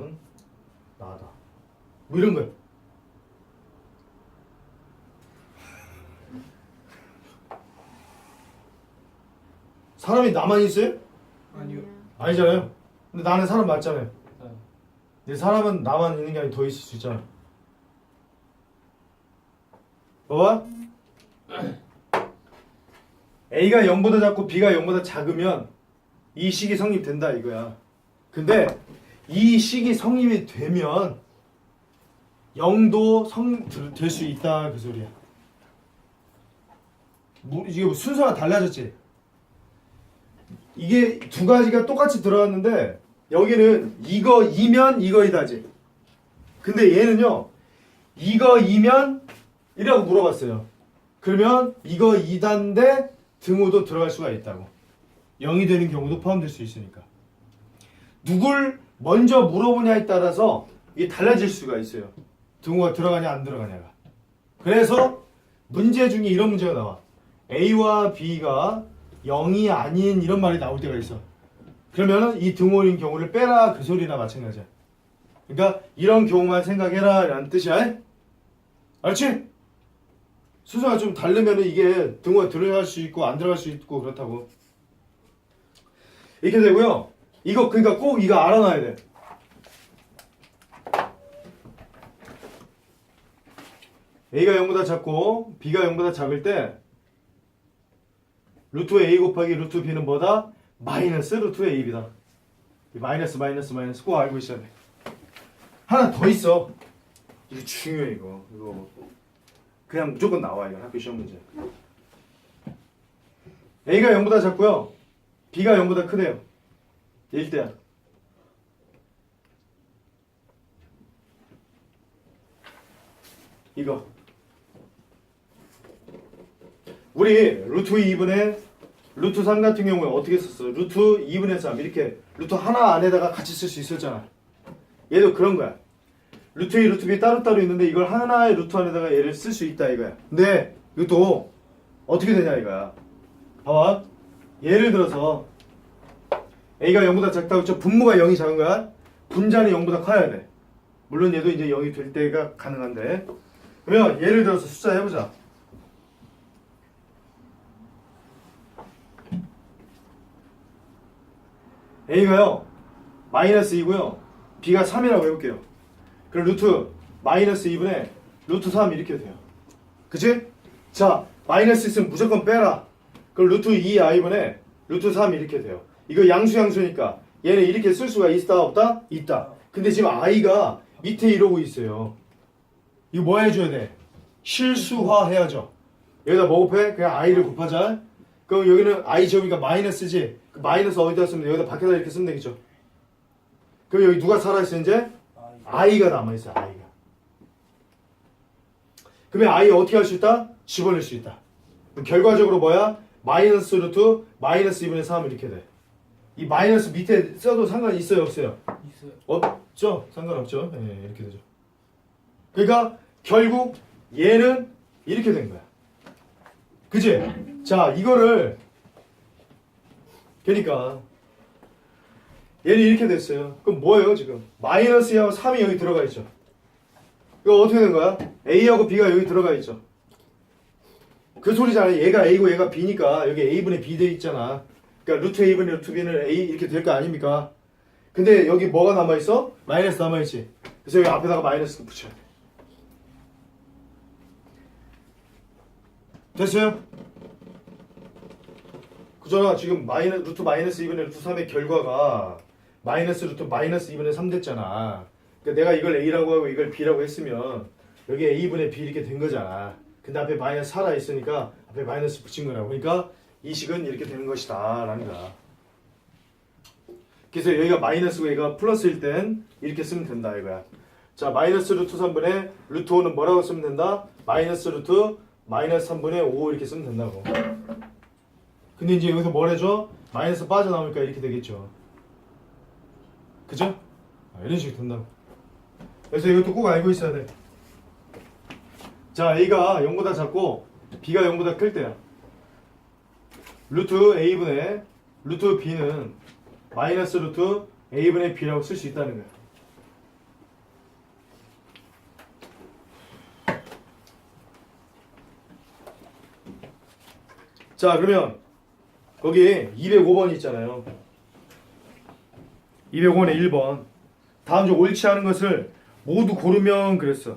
은 나다. 뭐 이런 거예요. 사람이 나만 있어요? 아니요. 아니잖아요. 근데 나는 사람 맞잖아요. 네. 근데 사람은 나만 있는 게 아니라 더 있을 수 있잖아. 봐봐. A가 0보다 작고 B가 0보다 작으면 이 식이 성립된다 이거야. 근데 이 식이 성립이 되면 0도 성될 수 있다 그 소리야. 뭐, 이게 뭐 순서가 달라졌지. 이게 두 가지가 똑같이 들어갔는데 여기는 이거 이면 이거이다지. 근데 얘는요. 이거 이면 이라고 물어봤어요. 그러면 이거 이단데 등호도 들어갈 수가 있다고. 0이 되는 경우도 포함될 수 있으니까. 누굴 먼저 물어보냐에 따라서 이게 달라질 수가 있어요. 등호가 들어가냐 안 들어가냐가. 그래서 문제 중에 이런 문제가 나와. A와 B가 0이 아닌 이런 말이 나올 때가 있어. 그러면은 이 등호인 경우를 빼라 그 소리나 마찬가지야. 그러니까 이런 경우만 생각해라 라는 뜻이야. 알지? 순서가 좀 다르면은 이게 등호가 들어갈 수 있고 안 들어갈 수 있고 그렇다고. 이렇게 되고요. 이거 그러니까 꼭 이거 알아놔야 돼. A가 0보다 작고 B가 0보다 작을 때 루트 A 곱하기 루트 B는 뭐다? 마이너스 루트 AB다. 이 마이너스 마이너스 마이너스 꼭 알고 있어야 돼. 하나 더 있어. 이거 중요해 이거. 이거 그냥 무조건 나와 이거 학교 시험 문제. A가 0보다 작고요. B가 0보다 크대요. 1대야. 이거. 우리 루트 2분의 루트 3 같은 경우에 어떻게 썼어? 루트 2분의 3 이렇게 루트 하나 안에다가 같이 쓸 수 있었잖아. 얘도 그런 거야. 루트 2, 루트 B 따로따로 있는데 이걸 하나의 루트 안에다가 얘를 쓸 수 있다 이거야. 근데 이것도 어떻게 되냐 이거야. 봐봐. 예를 들어서 A가 0보다 작다고 했죠. 분모가 0이 작은 거야. 분자는 0보다 커야 돼. 물론 얘도 이제 0이 될 때가 가능한데. 그러면 예를 들어서 숫자 해보자. A가요 마이너스 2고요 B가 3이라고 해볼게요 그럼 루트 마이너스 2분의 루트 3 이렇게 돼요 그치? 자 마이너스 있으면 무조건 빼라 그럼 루트 2i분의 루트 3 이렇게 돼요 이거 양수 양수니까 얘는 이렇게 쓸 수가 있다 없다? 있다 근데 지금 i가 밑에 이러고 있어요 이거 뭐 해줘야 돼? 실수화 해야죠 여기다 뭐 곱해? 그냥 i를 곱하자 그럼 여기는 i 제곱이니까 마이너스지 그 마이너스 어디다 쓰면 돼? 여기다 밖에다 이렇게 쓰면 되겠죠 그럼 여기 누가 살아있어 이제? i가 남아있어 i가 그러면 i 어떻게 할 수 있다? 집어넣을 수 있다 결과적으로 뭐야? 마이너스 루트 마이너스 2분의 3 이렇게 돼 이 마이너스 밑에 써도 상관이 있어요 없어요? 있어요. 없죠? 상관없죠? 예, 이렇게 되죠. 그러니까 결국 얘는 이렇게 된 거야. 그지? 자 이거를 그러니까 얘는 이렇게 됐어요. 그럼 뭐예요 지금? 마이너스하고 3이 여기 들어가 있죠. 이거 어떻게 된 거야? A하고 B가 여기 들어가 있죠. 그 소리잖아요. 얘가 A고 얘가 B니까 여기 A분의 B 돼 있잖아 그러니까 루트 A분의 루트 B는 A 이렇게 될 거 아닙니까? 근데 여기 뭐가 남아있어? 마이너스 남아있지. 그래서 여기 앞에다가 마이너스 붙여야 돼 됐어요? 그잖아 지금 마이너 루트 마이너스 2분의 루트 3의 결과가 마이너스 루트 마이너스 2분의 3 됐잖아. 그러니까 내가 이걸 A라고 하고 이걸 B라고 했으면 여기 A분의 B 이렇게 된 거잖아. 근데 앞에 마이너스 살아 있으니까 앞에 마이너스 붙인 거라고. 그러니까 이 식은 이렇게 되는 것이다 라는 거야 그래서 여기가 마이너스고 얘가 플러스일 땐 이렇게 쓰면 된다 이거야 자 마이너스 루트 3분의 루트 5는 뭐라고 쓰면 된다? 마이너스 루트 마이너스 3분의 5 이렇게 쓰면 된다고 근데 이제 여기서 뭘 해줘? 마이너스 빠져나오니까 이렇게 되겠죠 그죠? 아, 이런 식이 된다고 그래서 이것도 꼭 알고 있어야 돼 자, A가 0보다 작고 B가 0보다 클 때야. 루트 a분의 루트 b는 마이너스 루트 a분의 b라고 쓸 수 있다는 거예요. 자 그러면 거기 205번 있잖아요. 205번에 1번 다음 중 옳지 않은 것을 모두 고르면 그랬어.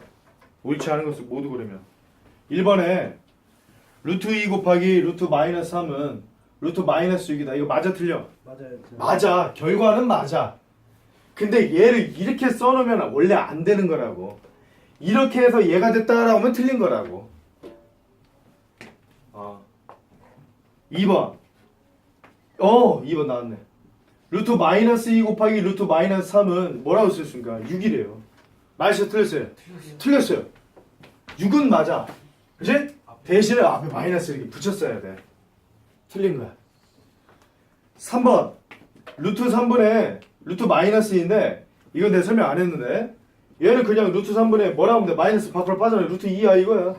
옳지 않은 것을 모두 고르면 1번에 루트 2 곱하기 루트 마이너스 3은 루트 마이너스 6이다. 이거 맞아 틀려? 맞아요. 맞아. 결과는 맞아. 근데 얘를 이렇게 써놓으면 원래 안 되는 거라고. 이렇게 해서 얘가 됐다라고 하면 틀린 거라고. 어. 2번. 어, 2번 나왔네. 루트 마이너스 2 곱하기 루트 마이너스 3은 뭐라고 썼습니까? 6이래요. 맞았어요? 틀렸어요? 틀렸어요. 6은 맞아. 그지? 대신에 앞에 마이너스 이렇게 붙였어야 돼. 틀린 거야. 3번. 루트 3분의 루트 마이너스인데 이건 내가 설명 안 했는데 얘는 그냥 루트 3분의 뭐라고 하면 돼? 마이너스 밖으로 빠져나요. 루트 2i 이거야.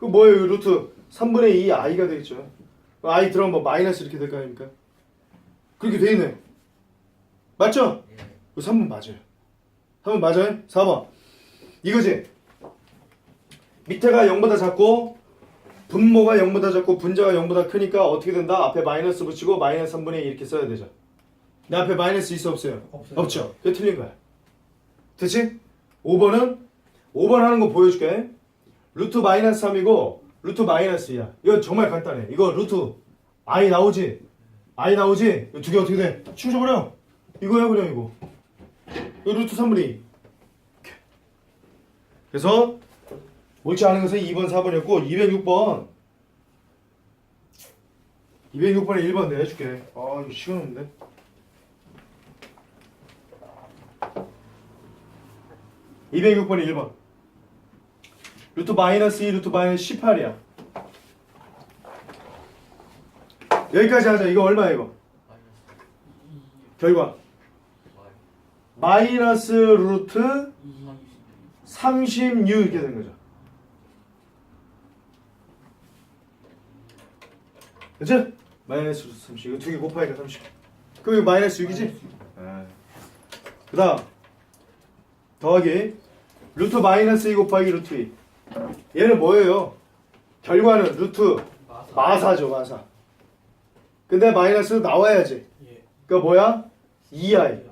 그 뭐예요? 루트 3분의 2i가 되겠죠. 그 i 들어가면 뭐 마이너스 이렇게 될 거 아닙니까? 그렇게 돼 있네. 맞죠? 그 3번 맞아요. 3번 맞아요? 4번. 이거지. 밑에가 0보다 작고 분모가 0보다 작고 분자가 0보다 크니까 어떻게 된다? 앞에 마이너스 붙이고 마이너스 3분의 2 이렇게 써야 되죠. 내 앞에 마이너스 있어 없어요? 없어요. 없죠. 그게 틀린 거야. 됐지? 5번은 5번 하는 거 보여줄게. 루트 마이너스 3이고 루트 마이너스 2야. 이거 정말 간단해. 이거 루트 i 나오지? i 나오지? 두개 어떻게 돼? 치워버려. 이거야 그냥 이거. 이거 루트 3분의 2. 그래서 옳지 않은 것은 2번, 4번이었고 206번. 206번에 1번 내가 해줄게. 아 이거 시간 없는데. (206번에 1번) 루트 마이너스 2 루트 마이너스 18이야. 여기까지 하자. 이거 얼마야 이거? 결과. 마이너스 루트 36 이렇게 되는 거죠 그치? 마이너스 루트 30 이거 두 개 곱하니까 30 그럼 이거 마이너스 6이지? 그 다음 더하기 루트 마이너스 2 곱하기 루트 2 얘는 뭐예요? 결과는 루트 마사죠 마사 근데 마이너스 나와야지 예. 그니까 뭐야? 2i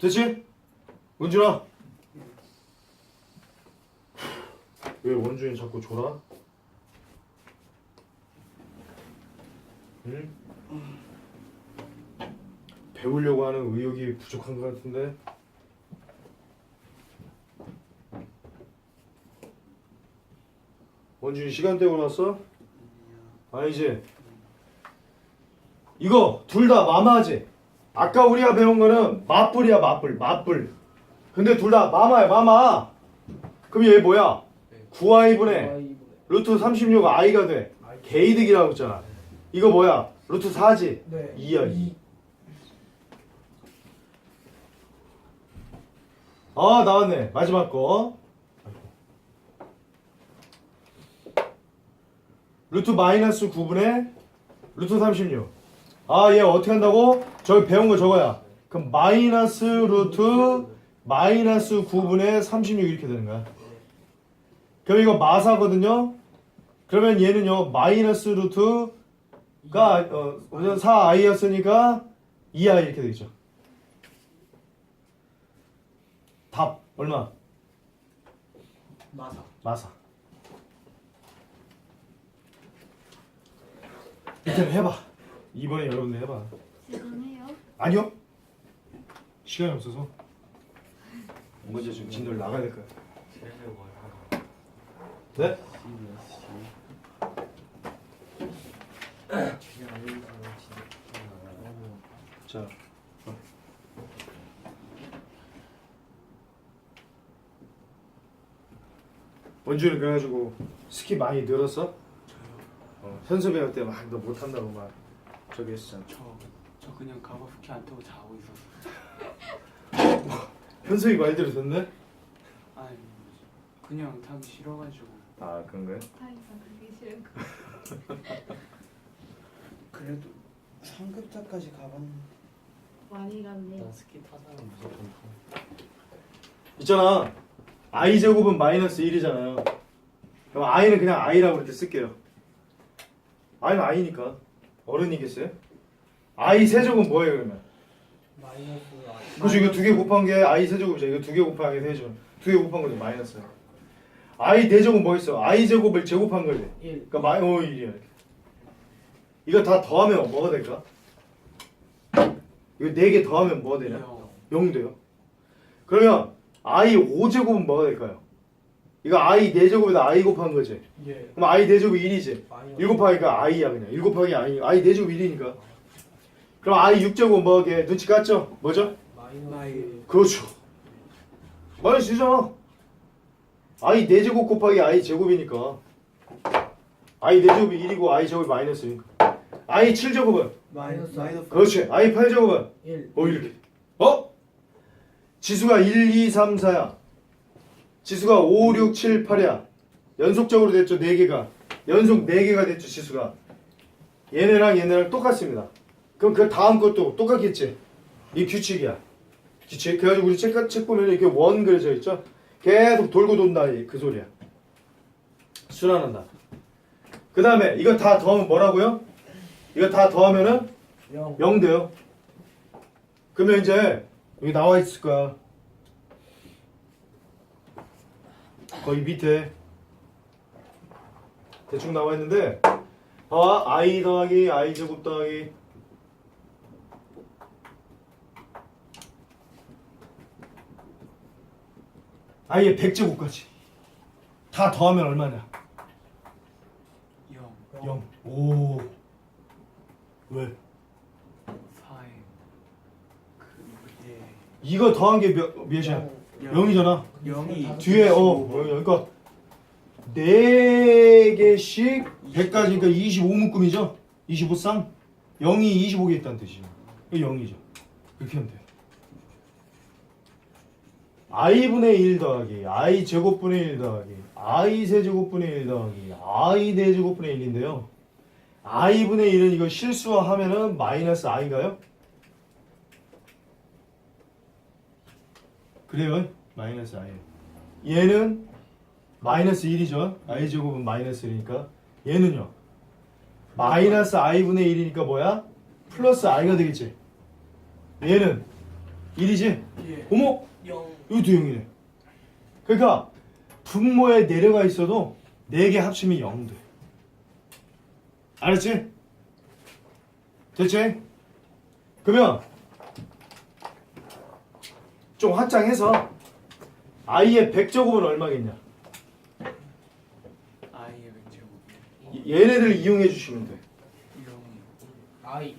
됐지? 원준아 왜 원준이 자꾸 졸아? 응? 배우려고 하는 의욕이 부족한 것 같은데? 원준이 시간 때고 났어? 아니지 이거 둘 다 마마지. 아까 우리가 배운 거는 맞불이야 맞불 맞불. 근데 둘 다 마마야 마마. 그럼 얘 뭐야? 9i분의 루트 36 i가 돼. 개이득이라고 했잖아 이거 뭐야? 루트 4지? 네. 2야 2 아 나왔네. 마지막 거. 루트 마이너스 9분의 루트 36 아 얘 어떻게 한다고? 저기 배운 거 저거야. 그럼 마이너스 루트 마이너스 9분의 36 이렇게 되는 거야. 그럼 이거 마사거든요? 그러면 얘는요 마이너스 루트 가 어, 4i였으니까 2i 이렇게 되겠죠 답 얼마? 마사. 마사. 이태는 해봐. 이번에 여러분들 해봐. 죄송해요. 아니요. 시간이 없어서. 먼저 지금 진도를 나가야 될 거야. 네? 자. 어. 원준이 그래가지고 스키 많이 늘었어? 어, 할때막 너 못한다고 막 저기 했었잖아. 저, 저 그냥 가고 스키 안 타고 자고 있었어요. 현섭이 많이 들었었네? 아니, 그냥 타기 싫어가지고. 아 그런 거야? 타이사 그게 싫은 거. 그래도 상급자까지 가봤. 많이 갔네. 스키 타자는 무조건 타. 있잖아 i 제곱은 마이너스 1이잖아요 그럼 i는 그냥 i라고 이렇게 쓸게요 i는 i니까 어른이겠어요? i 세제곱은 뭐예요 그러면? 마이너스 I. 그죠 이거 두 개 곱한 게 i 세제곱이죠 이거 두 개 곱한 게 세제곱 두개 곱한 거죠 마이너스 i 대제곱은 뭐 있어? i 제곱을 제곱한 거지 1. 그러니까 마이 어 1이야 이거 다 더하면 뭐가 될까? 이거 네 개 더하면 뭐가 되냐? 영. 0 돼요 그러면 i 5제곱은 뭐가 될까요? 이거 i 4제곱에다 i 곱한 거지 예. 그럼 i 4제곱이 1이지 마이너스. 1 곱하기가 i야 그냥 1 곱하기 i i 4제곱 1이니까 그럼 i 6제곱 뭐게 눈치 깠죠? 뭐죠? 마이너스. 그렇죠 마이너스 잖아 i 4제곱 곱하기 i 제곱이니까 i 4제곱이 1이고 i 제곱이 마이너스니까 i 7제곱은 마이너스 마이너스 그렇지 i 8제곱은 1. 어 이렇게 어? 지수가 1, 2, 3, 4야. 지수가 5, 6, 7, 8이야. 연속적으로 됐죠 4개가. 연속 4개가 됐죠 지수가. 얘네랑 얘네랑 똑같습니다. 그럼 그 다음 것도 똑같겠지? 이 규칙이야. 규칙. 그래가지고 우리 책, 책 보면 이렇게 원 그려져 있죠? 계속 돌고 돈다 이- 그 소리야. 순환한다. 그 다음에 이거 다 더하면 뭐라고요? 이거 다 더하면은 0. 0 돼요. 그러면 이제 여기 나와 있을 거야. 거기 밑에 대충 나와 있는데 봐봐 i 더하기 i 제곱 더하기 i의 100제곱까지 다 더하면 얼마냐? 영. 0. 오. 왜? 사에. 그 예. 이거 더한 게 몇, 몇이야? 0이잖아. 영이 뒤에 어 그러니까 네 개씩 100까지니까 25묶음이죠. 25쌍 0이 25개 있다는 뜻이죠. 이게 0이죠. 이렇게 하면 돼요. i분의 1 더하기 i 제곱분의 1 더하기 i 세제곱분의 1 더하기 i 4제곱분의 1인데요. i분의 1은 이거 실수화하면은 마이너스 i인가요? 그래요. 마이너스 i. 얘는 마이너스 1이죠. i 제곱은 마이너스 1이니까 얘는요. 마이너스 i분의 1이니까 뭐야? 플러스 i가 되겠지. 얘는 1이지? 예. 어머! 0. 이것도 0이네. 그러니까 분모에 내려가 있어도 4개 합치면 0 돼. 알았지? 됐지? 그러면 좀 확장해서 i의 100제곱은 얼마겠냐? 아이의 왼제곱. 이- 얘네들 이용해 주시면 돼. 영이. I.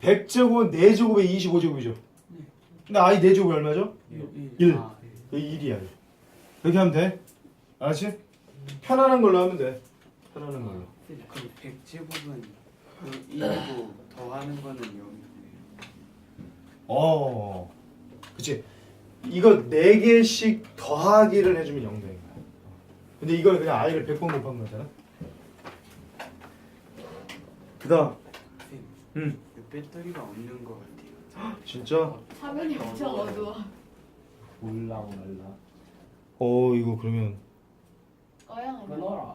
100제곱은 4제곱에 25제곱이죠. 근데 i 4제곱이 얼마죠? 일. 일. 아, 일. 여기 1이야. 그렇게 하면 돼. 알았지? 편안한 걸로 하면 돼. 편안한 걸로. 그럼 백제곱은 그 1고 더하는 거는 0이네요. 어. 그치. 이거 4개씩 더하기를 해주면 0 되는 거야. 근데 이걸 그냥 i를 100번 곱한 거잖아. 그 다음. 선생님, 응. 이 배터리가 없는 것 같아요. 진짜? 화면이 엄청 어두워. 몰라 몰라. 어, 이거 그러면. 꺼야? 끊어라.